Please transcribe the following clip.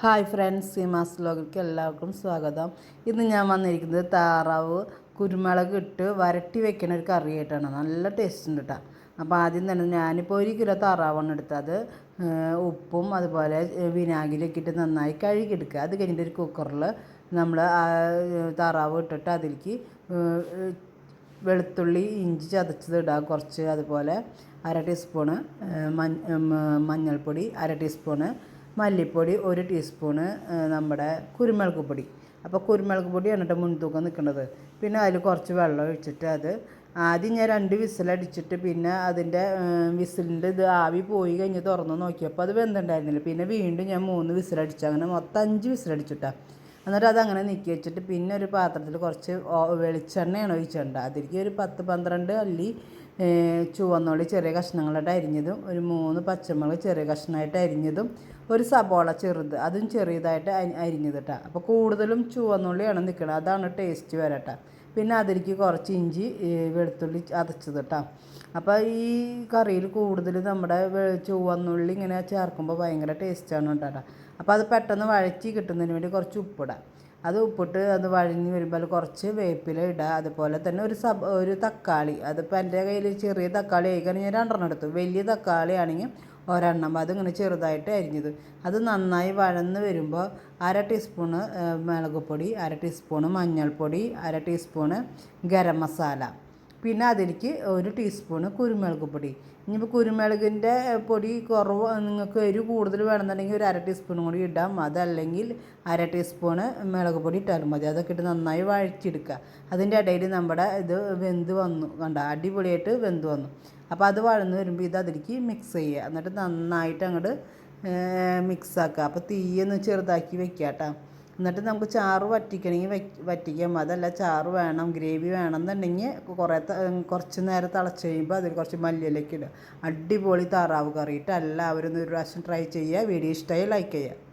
Hi friends ഈ സീമാസ് വ്ലോഗിലേക്ക് എല്ലാവർക്കും സ്വാഗതം. ഇന്ന് ഞാൻ വന്നിരിക്കുന്നത് താറാവ് കുരുമുളക് ഇട്ട് വരട്ടി വെക്കുന്ന ഒരു കറി ആയിട്ടാണ്. നല്ല ടേസ്റ്റ് ഉണ്ട് കേട്ടോ അപ്പോൾ ആദ്യം തന്നെ ഞാനിപ്പോൾ ഒരു കിലോ താറാവാണ് എടുത്തത്. ഉപ്പും അതുപോലെ വിനാഗിരിയൊക്കെ ഇട്ട് നന്നായി കഴുകിയെടുക്കുക. അത് കഴിഞ്ഞിട്ട് ഒരു കുക്കറിൽ നമ്മൾ ആ താറാവ് ഇട്ടിട്ട് അതിലേക്ക് വെളുത്തുള്ളി ഇഞ്ചി ചതച്ചത് ഇടുക കുറച്ച് അതുപോലെ അര ടീസ്പൂണ് മഞ്ഞൾപ്പൊടി അര ടീസ്പൂണ് മല്ലിപ്പൊടി ഒരു ടീസ്പൂണ് നമ്മുടെ കുരുമുളക് പൊടി. അപ്പോൾ കുരുമുളക് പൊടിയാണ് കേട്ടോ മുൻതൂക്കം നിൽക്കുന്നത് പിന്നെ അതിൽ കുറച്ച് വെള്ളം ഒഴിച്ചിട്ട് അത് ആദ്യം ഞാൻ രണ്ട് വിസിലടിച്ചിട്ട് പിന്നെ അതിന്റെ വിസിലിന്റെ ഇത് ആവി പോയി കഴിഞ്ഞ് തുറന്ന് നോക്കിയപ്പോൾ അത് വെന്തുണ്ടായിരുന്നില്ല. പിന്നെ വീണ്ടും ഞാൻ മൂന്ന് വിസിലടിച്ചു അങ്ങനെ മൊത്തം അഞ്ച് വിസിലടിച്ചിട്ടാണ് എന്നിട്ട് അതങ്ങനെ നീക്കി വെച്ചിട്ട് പിന്നെ ഒരു പാത്രത്തിൽ കുറച്ച് വെളിച്ചെണ്ണയാണ് ഒഴിച്ചിട്ടുണ്ട് അതിലേക്ക് ഒരു പത്ത് പന്ത്രണ്ട് അല്ലി ചുവന്നുള്ളി ചെറിയ കഷ്ണങ്ങളായിട്ട് അരിഞ്ഞതും ഒരു മൂന്ന് പച്ചമുളക് ചെറിയ കഷ്ണമായിട്ട് അരിഞ്ഞതും ഒരു സബോള ചെറുത് അതും ചെറിയതായിട്ട് അരിഞ്ഞതിട്ടാണ് അപ്പോൾ കൂടുതലും ചുവന്നുള്ളിയാണ് നിൽക്കുന്നത് അതാണ് ടേസ്റ്റ് വരട്ടെ പിന്നെ അതിലേക്ക് കുറച്ച് ഇഞ്ചി വെളുത്തുള്ളി അതച്ചത് കേട്ടോ അപ്പോൾ ഈ കറിയിൽ കൂടുതൽ നമ്മുടെ ചുവന്നുള്ളി ഇങ്ങനെ ചേർക്കുമ്പോൾ ഭയങ്കര ടേസ്റ്റാണ് കേട്ടോ അപ്പോൾ അത് പെട്ടെന്ന് വഴറ്റി കിട്ടുന്നതിന് വേണ്ടി കുറച്ച് ഉപ്പിടാം അത് ഉപ്പിട്ട് അത് വഴഞ്ഞ് വരുമ്പോൾ കുറച്ച് വേപ്പില ഇടുക അതുപോലെ തന്നെ ഒരു സബ് ഒരു തക്കാളി. അതിപ്പോൾ എന്റെ കയ്യിൽ ചെറിയ തക്കാളി ആയിക്കാണെങ്കിൽ ഞാൻ രണ്ടെണ്ണം എടുത്തു. വലിയ തക്കാളി ആണെങ്കിൽ ഒരെണ്ണം. അതിങ്ങനെ ചെറുതായിട്ട് അരിഞ്ഞത്. അത് നന്നായി വഴന്ന് വരുമ്പോൾ അര ടീസ്പൂണ് മുളക് പൊടി അര ടീസ്പൂണ് മഞ്ഞൾപ്പൊടി അര ടീസ്പൂണ് ഗരം മസാല. പിന്നെ അതിലേക്ക് ഒരു ടീസ്പൂണ് കുരുമുളക് പൊടി ഇനിയിപ്പോൾ കുരുമുളകിന്റെ പൊടി കുറവ് നിങ്ങൾക്ക് എരിവ് കൂടുതൽ വേണമെന്നുണ്ടെങ്കിൽ ഒരു അര ടീസ്പൂൺ കൂടി ഇടാം. അതല്ലെങ്കിൽ അര ടീസ്പൂണ് മുളക് പൊടി ഇട്ടാലും മതി. അതൊക്കെ ഇട്ട് നന്നായി വഴച്ചെടുക്കുക അതിന്റെ ഇടയിൽ നമ്മുടെ ഇത് വെന്ത് വന്നു. കണ്ട? അടിപൊളിയായിട്ട് വെന്ത് വന്നു. അപ്പോൾ അത് വഴന്ന് വരുമ്പോൾ ഇത് അതിലേക്ക് മിക്സ് ചെയ്യുക. എന്നിട്ട് നന്നായിട്ട് അങ്ങോട്ട് മിക്സാക്കുക അപ്പോൾ തീയൊന്ന് ചെറുതാക്കി വെക്കുക കേട്ടോ എന്നിട്ട് നമുക്ക് ചാറ് വറ്റിക്കണമെങ്കിൽ വറ്റിക്കാം. അതല്ല ചാറ് വേണം ഗ്രേവി വേണം എന്നുണ്ടെങ്കിൽ കുറേ കുറച്ച് നേരം തിളച്ച് കഴിയുമ്പോൾ അതിൽ കുറച്ച് മല്ലിയിലേക്ക് ഇടുക. അടിപൊളി താറാവ് കറിയിട്ട് എല്ലാവരും ഒരു പ്രാവശ്യം ട്രൈ ചെയ്യുക. വീഡിയോ ഇഷ്ടമായി ലൈക്ക് ചെയ്യുക.